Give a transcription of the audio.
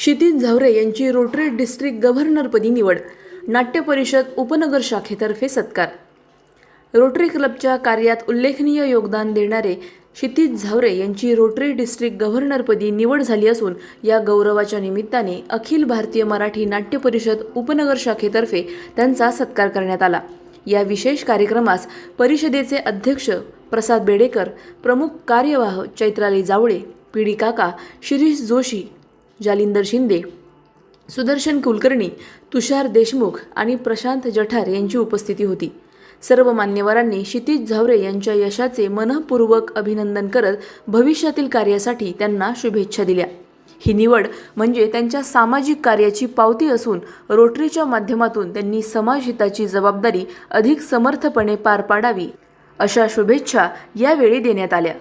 क्षितिज झावरे यांची rotary district गव्हर्नरपदी निवड. नाट्य परिषद उपनगर शाखेतर्फे सत्कार. रोटरी क्लबच्या कार्यात उल्लेखनीय योगदान देणारे क्षितिज झावरे यांची रोटरी डिस्ट्रिक्ट गव्हर्नरपदी निवड झाली असून या गौरवाच्या निमित्ताने अखिल भारतीय मराठी नाट्य परिषद उपनगर शाखेतर्फे त्यांचा सत्कार करण्यात आला. या विशेष कार्यक्रमास परिषदेचे अध्यक्ष प्रसाद बेडेकर प्रमुख कार्यवाह चैत्राली जावळे पीडी काका शिरीष जोशी जालिंदर शिंदे सुदर्शन कुलकर्णी तुषार देशमुख आणि प्रशांत जठार यांची उपस्थिती होती. सर्व मान्यवरांनी क्षितिज झावरे यांच्या यशाचे मनःपूर्वक अभिनंदन करत भविष्यातील कार्यासाठी त्यांना शुभेच्छा दिल्या. ही निवड म्हणजे त्यांच्या सामाजिक कार्याची पावती असून रोटरीच्या माध्यमातून त्यांनी समाजहिताची जबाबदारी अधिक समर्थपणे पार पाडावी अशा शुभेच्छा यावेळी देण्यात आल्या.